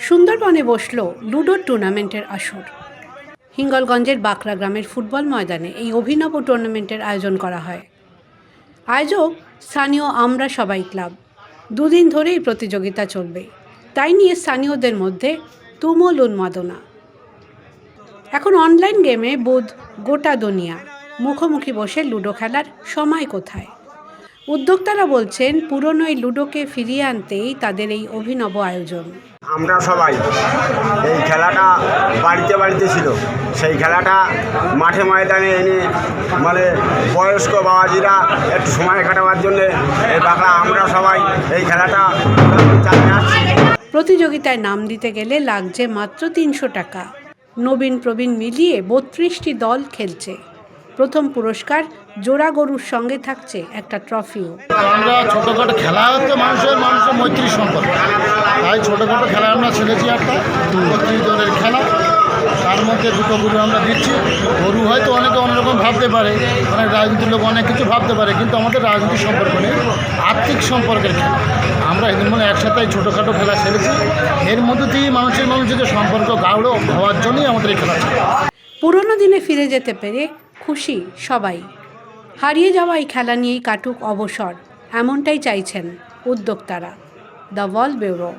সুন্দরবনে বসল লুডোর টুর্নামেন্টের আসর। হিঙ্গলগঞ্জের বাঁকড়া গ্রামের ফুটবল ময়দানে এই অভিনব টুর্নামেন্টের আয়োজন করা হয়। আয়োজক স্থানীয় আমরা সবাই ক্লাব। দুদিন ধরেই প্রতিযোগিতা চলবে। তাই নিয়ে স্থানীয়দের মধ্যে তুমুল উন্মাদনা। এখন অনলাইন গেমে বোধ গোটা দুনিয়া। মুখোমুখি বসে লুডো খেলার সময় কোথায়? উদ্যোক্তারা বলছেন পুরনো এই লুডোকে ফিরিয়ে আনতেই তাদের এই অভিনব আয়োজন। আমরা সবাই এই খেলাটা বাড়িতে বাড়িতে ছিল। সেই খেলাটা মাঠে ময়দানে এনে মানে বয়স্ক বাবাজিরা একটু সময় কাটাবার জন্যে এই বাংলা আমরা সবাই এই খেলাটা চালিয়ে আসছি। প্রতিযোগিতায় নাম দিতে গেলে লাগছে মাত্র তিনশো টাকা। নবীন প্রবীণ মিলিয়ে বত্রিশটি দল খেলছে। প্রথম পুরস্কার জোড়া গরুর সঙ্গে থাকছে একটা ট্রফিও। আমরা ছোটোখাটো খেলা হচ্ছে মানুষের মানুষের মৈত্রী সম্পর্ক তাই ছোটোখাটো খেলা আমরা ছেড়েছি একটা বত্রিশ জনের খেলা। তার মধ্যে দুটো গরু আমরা দিচ্ছি। গরু হয়তো অনেকে অন্যরকম ভাবতে পারে অনেক রাজনীতির লোক অনেক কিছু ভাবতে পারে কিন্তু আমাদের রাজনীতি সম্পর্ক নেই আর্থিক সম্পর্কের খেলা। আমরা এদিন মানে একসাথে ছোটোখাটো খেলা ছেড়েছি। এর মধ্যে দিয়েই মানুষের মানুষের যে সম্পর্ক গাঢ় হওয়ার জন্যই আমাদের এই খেলা পুরনো দিনে ফিরে যেতে পেরে খুশি সবাই। হারিয়ে যাওয়া এই খেলা নিয়েই কাটুক অবসর, এমনটাই চাইছেন উদ্যোক্তারা। The wall bureau.